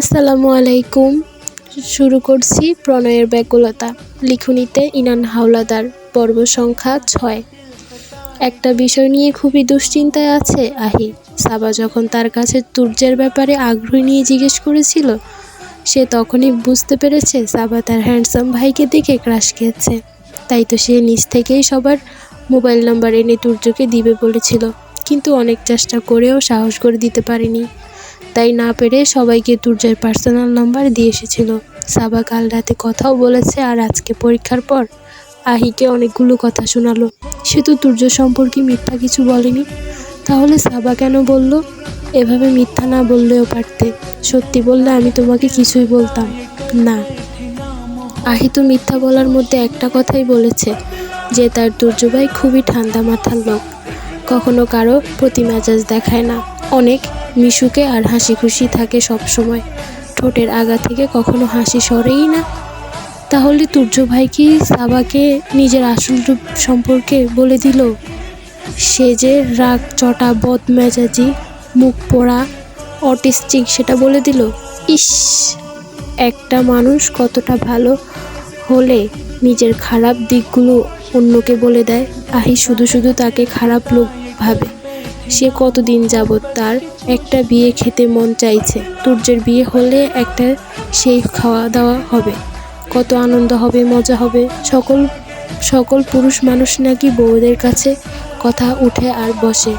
আসসালামু আলাইকুম। শুরু করছি প্রণয়ের ব্যাকুলতা, লিখুনিতে ইনান হাওলাদার, পর্ব সংখ্যা ছয়। একটা বিষয় নিয়ে খুবই দুশ্চিন্তায় আছে আহি। সাবা যখন তার কাছে তুর্যের ব্যাপারে আগ্রহ নিয়ে জিজ্ঞেস করেছিল, সে তখনই বুঝতে পেরেছে সাবা তার হ্যান্ডসাম ভাইকে দেখে ক্রাশ খেয়েছে। তাই তো সে নিজ থেকেই সবার মোবাইল নাম্বার এনে তুর্যকে দিবে বলেছিল, কিন্তু অনেক চেষ্টা করেও সাহস করে দিতে পারেনি। তাই না পেরে সবাইকে তুর্যের পার্সোনাল নাম্বার দিয়ে এসেছিল। সাবা কাল রাতে কথাও বলেছে আর আজকে পরীক্ষার পর আহিকে অনেকগুলো কথা শোনালো। সে তো তুর্য সম্পর্কে মিথ্যা কিছু বলেনি। তাহলে সাবা কেন বলল? এভাবে মিথ্যা না বললেও পারতে। সত্যি বললে আমি তোমাকে কিছুই বলতাম না। আহি তো মিথ্যা বলার মধ্যে একটা কথাই বলেছে যে তার ভাই খুবই ঠান্ডা মাথার লোক। কখনো কারও প্রতি মেজাজ দেখায় না। অনেক মিশুকে আর হাসি খুশি থাকে সব সময়। ঠোঁটের আগা থেকে কখনো হাসি সরেই না। তাহলে তুর্য ভাই কি সাবাকে নিজের আসল রূপ সম্পর্কে বলে দিল? সে যে রাগ, চটা বদমেজাজি মুখ পোড়া, অটিস্টিক সেটা বলে দিল? ইস, একটা মানুষ কতটা ভালো হলে নিজের খারাপ দিকগুলো অন্যকে বলে দেয়। আহি শুধু শুধু তাকে খারাপ লোক ভাবে। সে কতদিন যাবৎ তার একটা বিয়ে খেতে মন চাইছে। তুর্যের বিয়ে হলে একটা সেই খাওয়া দাওয়া হবে। কত আনন্দ হবে, মজা হবে। সকল সকল পুরুষ মানুষ নাকি বউদের কাছে কথা উঠে আর বসে।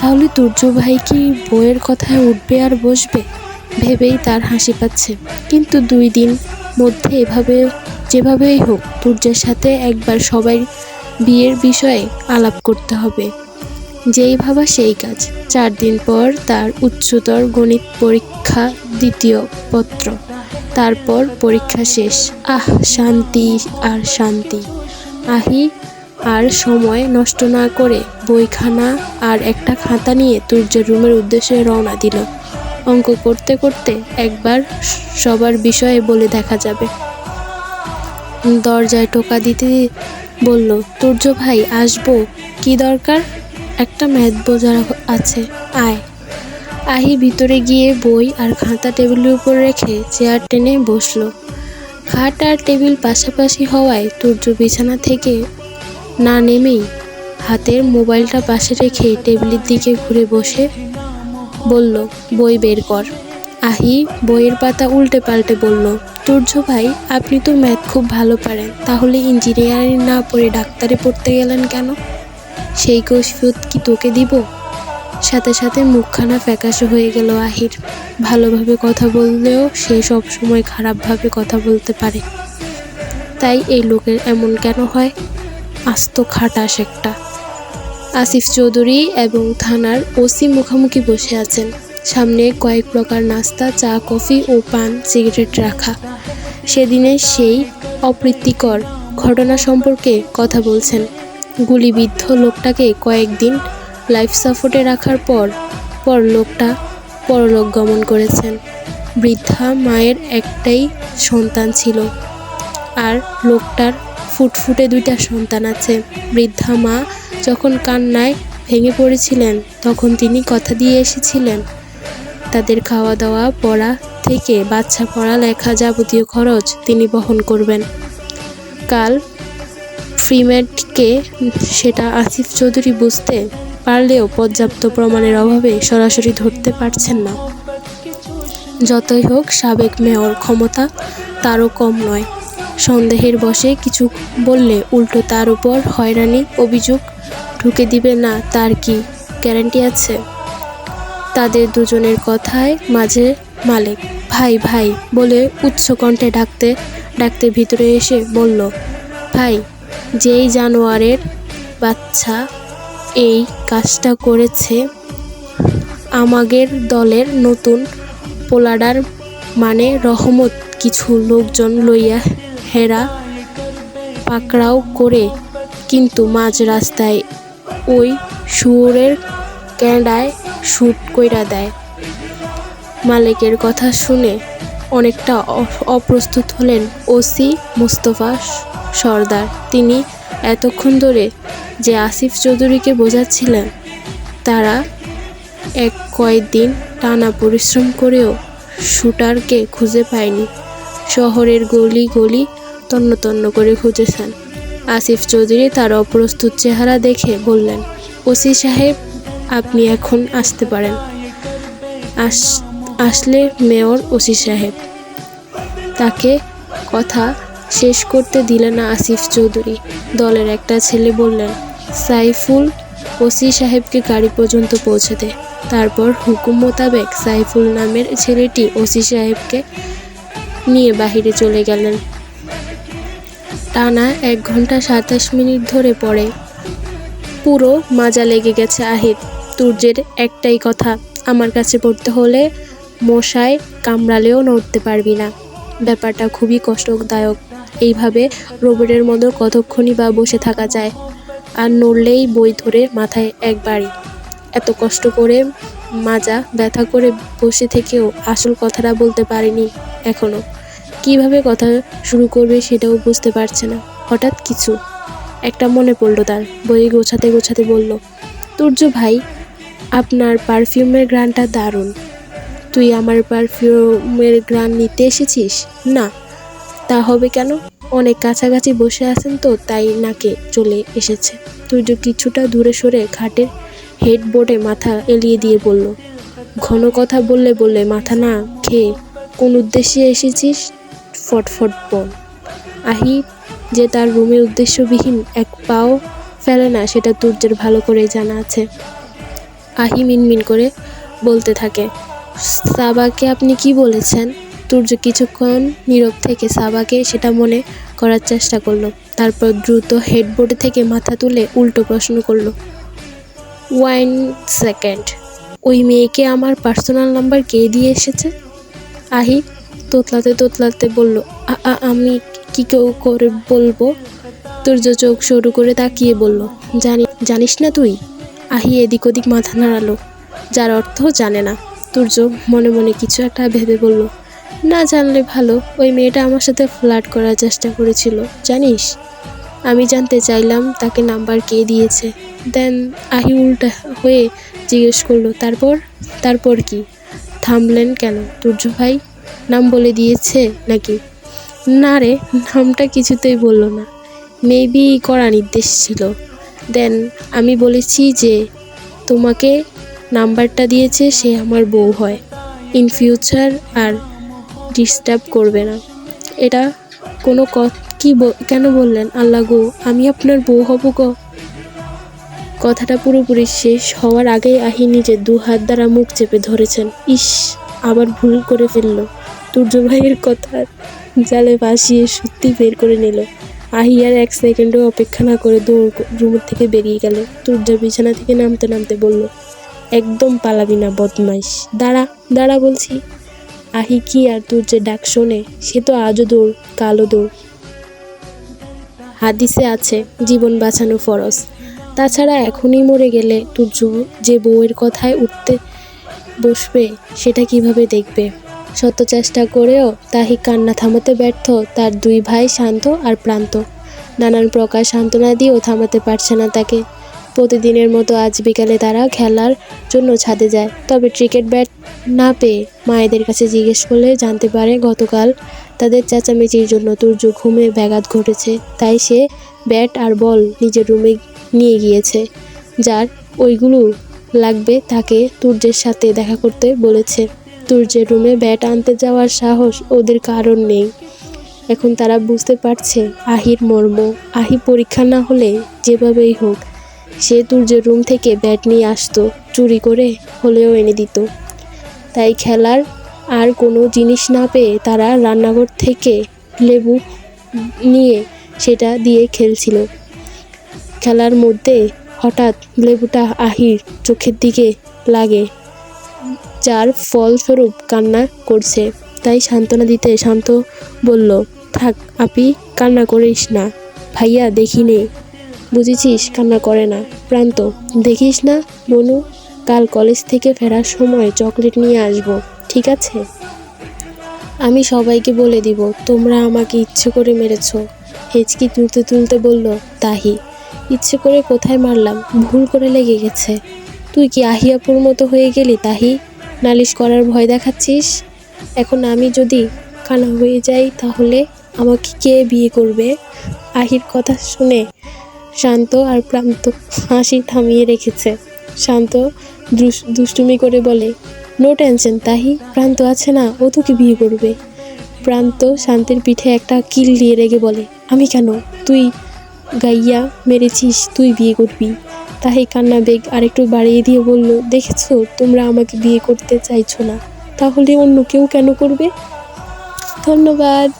তাহলে তুর্য ভাই কি বউয়ের কথায় উঠবে আর বসবে? ভেবেই তার হাসি পাচ্ছে। কিন্তু দুই দিন মধ্যে এভাবে, যেভাবেই হোক তুর্যের সাথে একবার সবাই বিয়ের বিষয়ে আলাপ করতে হবে। যেই ভাবা সেই কাজ। চার দিন পর তার উচ্চতর গণিত পরীক্ষা দ্বিতীয় পত্র। তারপর পরীক্ষা শেষ। আহ, শান্তি আর শান্তি। আহি আর সময় নষ্ট না করে বইখানা আর একটা খাতা নিয়ে তুর্যের রুমের উদ্দেশ্যে রওনা দিল। অঙ্ক করতে করতে একবার সবার বিষয়ে বলে দেখা যাবে। দরজায় টোকা দিতে বলল, তুর্য ভাই, আসব? কি দরকার? একটা ম্যাথ বোঝার আছে, আয়। আহি ভিতরে গিয়ে বই আর খাতা টেবিলের উপর রেখে চেয়ার টেনে বসল। খাট আর টেবিল পাশাপাশি হওয়ায় তুর্য বিছানা থেকে না নেমেই হাতের মোবাইলটা পাশে রেখে টেবিলের দিকে ঘুরে বসে বলল, বই বের কর। আহি বইয়ের পাতা উল্টে পাল্টে বলল তুর্য ভাই, আপনি তো ম্যাথ খুব ভালো পারেন, তাহলে ইঞ্জিনিয়ারিং না পড়ে ডাক্তারে পড়তে গেলেন কেন? সেই কৈফিয়ত কি তোকে দিব? সাথে সাথে মুখখানা ফ্যাকাশে হয়ে গেল আহির। ভালোভাবে কথা বললেও সে সব সময় খারাপভাবে কথা বলতে পারে। তাই এই লোকের এমন কেন হয়? আস্ত খাটাস একটা। আসিফ চৌধুরী এবং থানার ওসি মুখোমুখি বসে আছেন। সামনে কয়েক প্রকার নাস্তা, চা, কফি ও পান, সিগারেট রাখা। সেদিনের সেই অপ্রীতিকর ঘটনা সম্পর্কে কথা বলছেন। গুলিবিদ্ধ লোকটাকে কয়েকদিন লাইফ সাপোর্টে রাখার পর পর লোকটা পরলোক গমন করেছেন। বৃদ্ধা মায়ের একটাই সন্তান ছিল। আর লোকটার ফুটফুটে দুইটা সন্তান আছে। বৃদ্ধা মা যখন কান্নায় ভেঙে পড়েছিলেন, তখন তিনি কথা দিয়ে এসেছিলেন, তাদের খাওয়া দাওয়া পড়া থেকে বাচ্চা পড়া, লেখা যাবতীয় খরচ তিনি বহন করবেন। কাল ফ্রিমেটকে সেটা আসিফ চৌধুরী বুঝতে পারলেও পর্যাপ্ত প্রমাণের অভাবে সরাসরি ধরতে পারছেন না। যতই হোক, সাবেক মেয়র ক্ষমতা তারও কম নয়। সন্দেহের বসে কিছু বললে উল্টো তার উপর হয়রানি অভিযোগ ঢুকে দিবে না, তার কি গ্যারান্টি আছে? তাদের দুজনের কথায় মাঝে মালিক, ভাই ভাই, বলে উচ্চ কণ্ঠে ডাকতে ডাকতে ভিতরে এসে বলল, ভাই যেই জানোয়ারের বাচ্চা এই কাজটা করেছে আমাদের দলের নতুন পোলাডার মানে রহমত কিছু লোকজন লইয়া হেরা পাকড়াও করে। কিন্তু মাঝ রাস্তায় ওই শুয়োরের ক্যাঁডায় শ্যুট কইরা দেয়। মালিকের কথা শুনে অনেকটা অপ্রস্তুত হলেন ওসি মুস্তফা সর্দার, তিনি এতক্ষণ ধরে যে আসিফ চৌধুরীকে বোঝাচ্ছিলেন, তারা এক কয়েকদিন টানা পরিশ্রম করেও শুটারকে খুঁজে পায়নি। শহরের গলি গলি তন্ন তন্ন করে খুঁজেছেন। আসিফ চৌধুরী তার অপ্রস্তুত চেহারা দেখে বললেন, ওসি সাহেব, আপনি এখন আসতে পারেন। আস, আসলে মেয়র ওসি সাহেব। তাকে কথা শেষ করতে দিলেন না আসিফ চৌধুরী। দলের একটা ছেলে বললেন, সাইফুল ওসি সাহেবকে গাড়ি পর্যন্ত পৌঁছে দে। তারপর হুকুম মোতাবেক সাইফুল নামের ছেলেটি ওসি সাহেবকে নিয়ে বাহিরে চলে গেলেন। টানা এক ঘণ্টা সাতাশ মিনিট ধরে পড়ে। পুরো মাজা লেগে গেছে আহিত তুর্যের একটাই কথা, আমার কাছে পড়তে হলে মশায় কামড়ালেও নড়তে পারবি না। ব্যাপারটা খুবই কষ্টদায়ক। এইভাবে রোবটের মতো কতক্ষণই বা বসে থাকা যায়? আর নড়লেই বই ধরে মাথায় একবারই এত কষ্ট করে মাজা ব্যথা করে বসে থেকেও আসল কথাটা বলতে পারেনি এখনও। কীভাবে কথা শুরু করবে সেটাও বুঝতে পারছে না। হঠাৎ কিছু। একটা মনে পড়ল তার। বই গোছাতে গোছাতে বলল তুর্য ভাই, আপনার পারফিউমের গ্রানটা দারুণ। তুই আমার পারফিউমের গ্রান নিতে এসেছিস? না। তা হবে কেন? অনেক কাছাকাছি বসে আছেন তো, তাই নাকে চলে এসেছে। তুর্য কিছুটা দূরে সরে খাটের হেডবোর্ডে মাথা এলিয়ে দিয়ে বলল, ঘন কথা বললে বললে মাথা না খেয়ে কোন উদ্দেশ্যে এসেছিস? ফটফট বল। আহি যে তার রুমে উদ্দেশ্যবিহীন এক পাও ফেলে না, সেটা তুর্যের ভালো করে জানা আছে। আহি মিনমিন করে বলতে থাকে, সাবাকে আপনি কি বলেছেন? তুর্য কিছুক্ষণ নীরব থেকে সাবাকে সেটা মনে করার চেষ্টা করল। তারপর দ্রুত হেডবোর্ড থেকে মাথা তুলে উল্টো প্রশ্ন করল, ওয়াইন সেকেন্ড, ওই মেয়েকে আমার পার্সোনাল নাম্বার কে দিয়ে এসেছে? আহি তোতলাতে তোতলাতে বলল, "আ- আ- আমি কি কেউ করে বলব? তুর্য চোখ সরু করে তাকিয়ে বলল, জানি, জানিস না তুই? আহি এদিক ওদিক মাথা নাড়ালো, যার অর্থ জানে না। তুর্য মনে মনে কিছু একটা ভেবে বলল না জানলে ভালো, ওই মেয়েটা আমার সাথে ফ্লার্ট করার চেষ্টা করেছিল, জানিস? আমি জানতে চাইলাম তাকে নাম্বার কে দিয়েছে। দেন আহি উল্টা হয়ে জিজ্ঞেস করল, তারপর? তারপর কি? থামলেন কেন? তুর্য ভাই, নাম বলে দিয়েছে নাকি? না রে, নামটা কিছুতেই বলল না। মেবি করা নির্দেশ ছিল। দেন আমি বলেছি যে তোমাকে নাম্বারটা দিয়েছে সে আমার বউ হয়। ইন ফিউচার আর ডিস্টার্ব করবে না। এটা কোনো ক- কেন বললেন? আল্লাহ গো, আমি আপনার বউ হব গো কথাটা পুরোপুরি শেষ হওয়ার আগেই আহি নিজের দু হাত দ্বারা মুখ চেপে ধরেছেন। ইস, আবার ভুল করে ফেলল। তুর্য ভাইয়ের কথা জালে ভাসিয়ে সত্যি বের করে নিল। আহি আর এক সেকেন্ডও অপেক্ষা না করে দৌড় রুম থেকে বেরিয়ে গেল। তুর্য বিছানা থেকে নামতে নামতে বলল, একদম পালাবি না, বদমাইশ। দাঁড়া দাঁড়া বলছি। আহি কি আর তোর যে ডাক শোনে, সে তো আজও দৌড় কালো দৌড় হাদিসে আছে, জীবন বাঁচানো ফরজ। তাছাড়া এখনই মরে গেলে তুর্য যে বউয়ের কথায় উঠতে বসবে, সেটা কীভাবে দেখবে? শত চেষ্টা করেও তাহি কান্না থামাতে ব্যর্থ, তার দুই ভাই শান্ত আর প্রান্ত। নানান প্রকার সান্ত্বনা দিয়েও থামাতে পারছে না তাকে। প্রতিদিনের মতো আজ বিকালে তারা খেলার জন্য ছাদে যায়। তবে ক্রিকেট ব্যাট না পেয়ে মায়েদের কাছে জিজ্ঞেস করলে জানতে পারে গতকাল তাদের চেঁচামেচির জন্য তুর্য ঘুমে ব্যাঘাত ঘটেছে। তাই সে ব্যাট আর বল নিজের রুমে নিয়ে গিয়েছে, যার ওইগুলো লাগবে তাকে তুর্যের সাথে দেখা করতে বলেছে। তুর্যের রুমে ব্যাট আনতে যাওয়ার সাহস ওদের কারণ নেই। এখন তারা বুঝতে পারছে আহির মর্ম। আহি পরীক্ষা না হলে যেভাবেই হোক সে তুর্যের রুম থেকে ব্যাট নিয়ে আসতো, চুরি করে হলেও এনে দিত। তাই খেলার আর কোনো জিনিস না পেয়ে তারা রান্নাঘর থেকে লেবু নিয়ে সেটা দিয়ে খেলছিল। খেলার মধ্যে হঠাৎ লেবুটা আহির চোখের দিকে লাগে, যার ফলস্বরূপ কান্না করছে। তাই সান্ত্বনা দিতে শান্ত বলল, থাক, আপি, কান্না করিস না। ভাইয়া, দেখি নেই বুঝেছিস, কান্না করে না। প্রান্ত, দেখিস না বনু কাল কলেজ থেকে ফেরার সময় চকলেট নিয়ে আসব, ঠিক আছে? আমি সবাইকে বলে দিব, তোমরা আমাকে ইচ্ছে করে মেরেছ। হেঁচকি তুলতে তুলতে বলল তাহি ইচ্ছে করে কোথায় মারলাম? ভুল করে লেগে গেছে। তুই কি আহিয়াপুর মতো হয়ে গেলি তাহি নালিশ করার ভয় দেখাচ্ছিস? এখন আমি যদি কানা হয়ে যাই, তাহলে আমাকে কে বিয়ে করবে? আহির কথা শুনে শান্ত আর প্রান্ত হাসি থামিয়ে রেখেছে। শান্ত দুষ্টুমি করে বলে, নো টেনশন তাহি, প্রান্ত আছে না, ও তোকে বিয়ে করবে। প্রান্ত শান্তের পিঠে একটা কিল দিয়ে রেগে বলে, আমি কেন? তুই গাইয়া মেরেছিস, তুই বিয়ে করবি। তাহি কান্না বেগ আরেকটু বাড়িয়ে দিয়ে বলল, দেখেছ, তোমরা আমাকে বিয়ে করতে চাইছো না, তাহলে অন্য কেউ কেন করবে? ধন্যবাদ।